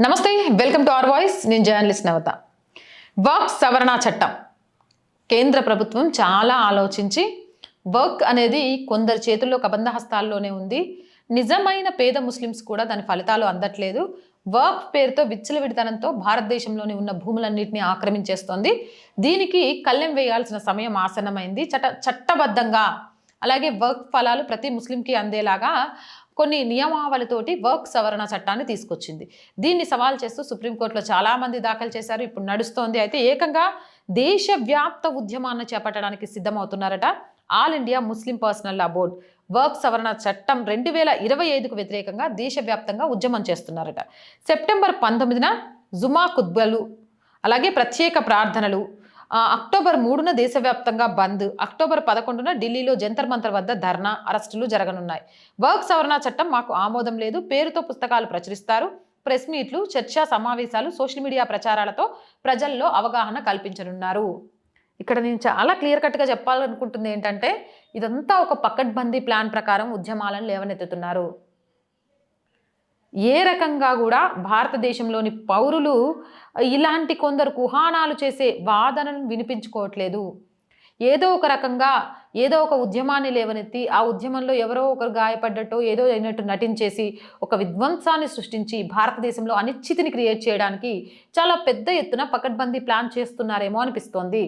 నమస్తే welcome to our voice. నేను journalist నవత. వర్క్ సవరణ చట్టం. కేంద్ర ప్రభుత్వం చాలా ఆలోచించి వర్క్ అనేది కొందరి చేతుల్లో కబంధ హస్తాల్లోనే ఉంది. నిజమైన పేద ముస్లిమ్స్ కూడా దాని ఫలితాలు అందట్లేదు. వర్క్ పేరుతో విచ్చలవిడితనంతో భారతదేశంలోని ఉన్న భూములన్నింటినీ ఆక్రమించేస్తోంది. దీనికి కళ్ళెం వేయాల్సిన సమయం ఆసన్నమైంది. చట్ట చట్టబద్ధంగా అలాగే వర్క్ ఫలాలు ప్రతి ముస్లింకి అందేలాగా కొన్ని నియమావళితోటి వర్క్ సవరణ చట్టాన్ని తీసుకొచ్చింది. దీన్ని సవాల్ చేస్తూ సుప్రీంకోర్టులో చాలామంది దాఖలు చేశారు. ఇప్పుడు నడుస్తోంది. అయితే ఏకంగా దేశవ్యాప్త ఉద్యమాన్ని చేపట్టడానికి సిద్ధమవుతున్నారట all India Muslim personal law board. Work సవరణ చట్టం రెండు వేల ఇరవై ఐదుకు వ్యతిరేకంగా దేశవ్యాప్తంగా ఉద్యమం చేస్తున్నారట. సెప్టెంబర్ పంతొమ్మిదిన జుమా కుత్బలు అలాగే ప్రత్యేక ప్రార్థనలు అక్టోబర్ మూడున దేశవ్యాప్తంగా బంద్. అక్టోబర్ పదకొండున ఢిల్లీలో జంతర్ మంతర్ వద్ద ధర్నా అరెస్టులు జరగనున్నాయి. వర్క్ సవరణ చట్టం మాకు ఆమోదం లేదు. పేరుతో పుస్తకాలు ప్రచురిస్తారు. ప్రెస్ మీట్లు చర్చా సమావేశాలు సోషల్ మీడియా ప్రచారాలతో ప్రజల్లో అవగాహన కల్పించనున్నారు. ఇక్కడ నేను చాలా క్లియర్ కట్గా చెప్పాలనుకుంటుంది ఏంటంటే ఇదంతా ఒక పకడ్బందీ ప్లాన్ ప్రకారం ఉద్యమాలను లేవనెత్తుతున్నారు. ఏ రకంగా కూడా భారతదేశంలోని పౌరులు ఇలాంటి కొందరు కుహానాలు చేసే వాదనను వినిపించుకోవట్లేదు. ఏదో ఒక రకంగా ఏదో ఒక ఉద్యమాన్ని లేవనెత్తి ఆ ఉద్యమంలో ఎవరో ఒకరు గాయపడ్డట్టు ఏదో అయినట్టు నటించేసి ఒక విధ్వంసాన్ని సృష్టించి భారతదేశంలో అనిశ్చితిని క్రియేట్ చేయడానికి చాలా పెద్ద ఎత్తున పకడ్బందీ ప్లాన్ చేస్తున్నారేమో అనిపిస్తోంది.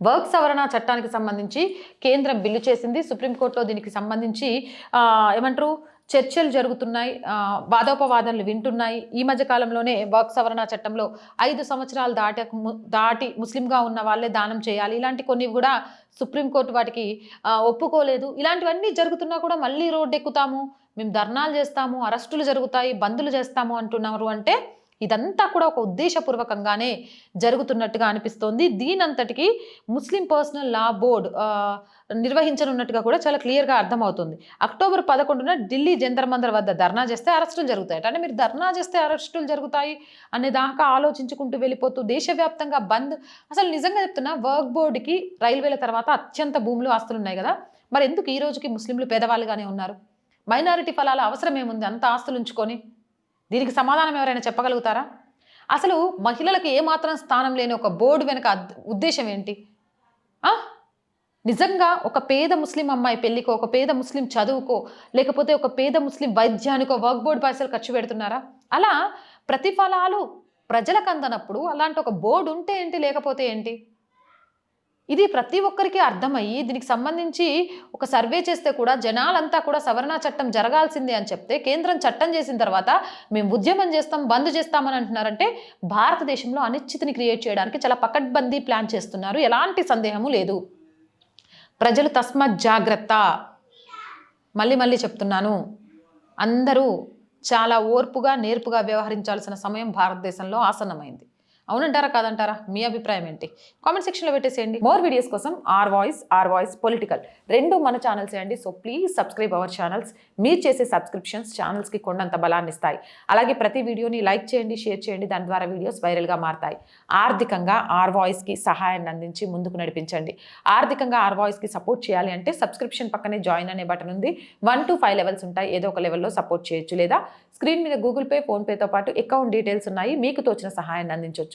వర్క్ సవరణ చట్టానికి సంబంధించి కేంద్రం బిల్లు చేసింది. సుప్రీంకోర్టులో దీనికి సంబంధించి ఏమంటారు? చర్చలు జరుగుతున్నాయి వాదోపవాదనలు వింటున్నాయి. ఈ మధ్య కాలంలోనే వర్క్ సవరణ చట్టంలో ఐదు సంవత్సరాలు దాట దాటి ముస్లింగా ఉన్న వాళ్ళే దానం చేయాలి. ఇలాంటి కొన్ని కూడా సుప్రీంకోర్టు వాటికి ఒప్పుకోలేదు. ఇలాంటివన్నీ జరుగుతున్నా కూడా మళ్ళీ రోడ్డు ఎక్కుతాము మేము ధర్నాలు చేస్తాము అరెస్టులు జరుగుతాయి బంద్లు చేస్తాము అంటున్నారు అంటే ఇదంతా కూడా ఒక ఉద్దేశపూర్వకంగానే జరుగుతున్నట్టుగా అనిపిస్తోంది. దీనంతటికి ముస్లిం పర్సనల్ లా బోర్డ్ నిర్వహించనున్నట్టుగా కూడా చాలా క్లియర్గా అర్థమవుతుంది. అక్టోబర్ పదకొండున ఢిల్లీ జంతర్ మందర్ వద్ద ధర్నా చేస్తే అరెస్టులు జరుగుతాయి అంటే మీరు ధర్నా చేస్తే అరెస్టులు జరుగుతాయి అనే దాకా ఆలోచించుకుంటూ వెళ్ళిపోతూ దేశవ్యాప్తంగా బంద్. అసలు నిజంగా చెప్తున్నా వర్క్ బోర్డుకి రైల్వేల తర్వాత అత్యంత భూములు ఆస్తులు ఉన్నాయి కదా. మరి ఎందుకు ఈ రోజుకి ముస్లింలు పేదవాళ్ళుగానే ఉన్నారు? మైనారిటీ ఫలాల అవసరం ఏముంది? అంత ఆస్తులు ఉంచుకొని దీనికి సమాధానం ఎవరైనా చెప్పగలుగుతారా? అసలు మహిళలకు ఏమాత్రం స్థానం లేని ఒక బోర్డు వెనుక ఉద్దేశం ఏంటి? నిజంగా ఒక పేద ముస్లిం అమ్మాయి పెళ్ళికో ఒక పేద ముస్లిం చదువుకో లేకపోతే ఒక పేద ముస్లిం వైద్యానికో వర్క్ బోర్డు పైసలు ఖర్చు పెడుతున్నారా? అలా ప్రతిఫలాలు ప్రజలకు అందనప్పుడు అలాంటి ఒక బోర్డు ఉంటే ఏంటి లేకపోతే ఏంటి? ఇది ప్రతి ఒక్కరికి అర్థమయ్యి దీనికి సంబంధించి ఒక సర్వే చేస్తే కూడా జనాలంతా కూడా సవరణ చట్టం జరగాల్సిందే అని చెప్తే కేంద్రం చట్టం చేసిన తర్వాత మేము ఉద్యమం చేస్తాం బంద్ చేస్తామని అంటున్నారంటే భారతదేశంలో అనిశ్చితిని క్రియేట్ చేయడానికి చాలా పకడ్బందీ ప్లాన్ చేస్తున్నారు. ఎలాంటి సందేహము లేదు. ప్రజలు తస్మత్ జాగ్రత్త. మళ్ళీ మళ్ళీ చెప్తున్నాను. అందరూ చాలా ఓర్పుగా నేర్పుగా వ్యవహరించాల్సిన సమయం భారతదేశంలో ఆసన్నమైంది. అవునంటారా కాదంటారా? మీ అభిప్రాయం ఏంటి? కామెంట్ సెక్షన్లో పెట్టేసేయండి. మోర్ వీడియోస్ కోసం our voice our voice political రెండు మన ఛానల్స్ అండి. So please subscribe our channels మీరు చేసే సబ్స్క్రిప్షన్స్ ఛానల్స్కి కొండంత బలాన్ని ఇస్తాయి. అలాగే ప్రతి వీడియోని లైక్ చేయండి షేర్ చేయండి. దాని ద్వారా వీడియోస్ వైరల్గా మారతాయి. ఆర్థికంగా ఆర్ వాయిస్కి సహాయాన్ని అందించి ముందుకు నడిపించండి. ఆర్థికంగా ఆర్ వాయిస్కి సపోర్ట్ చేయాలి అంటే సబ్స్క్రిప్షన్ పక్కనే జాయిన్ అనే బటన్ ఉంది. వన్ టు ఫైవ్ లెవెల్స్ ఉంటాయి. ఏదో ఒక లెవెల్లో సపోర్ట్ చేయొచ్చు. లేదా స్క్రీన్ మీద గూగుల్ పే ఫోన్పేతో పాటు అకౌంట్ డీటెయిల్స్ ఉన్నాయి. మీకు తోచిన సహాయాన్ని అందించవచ్చు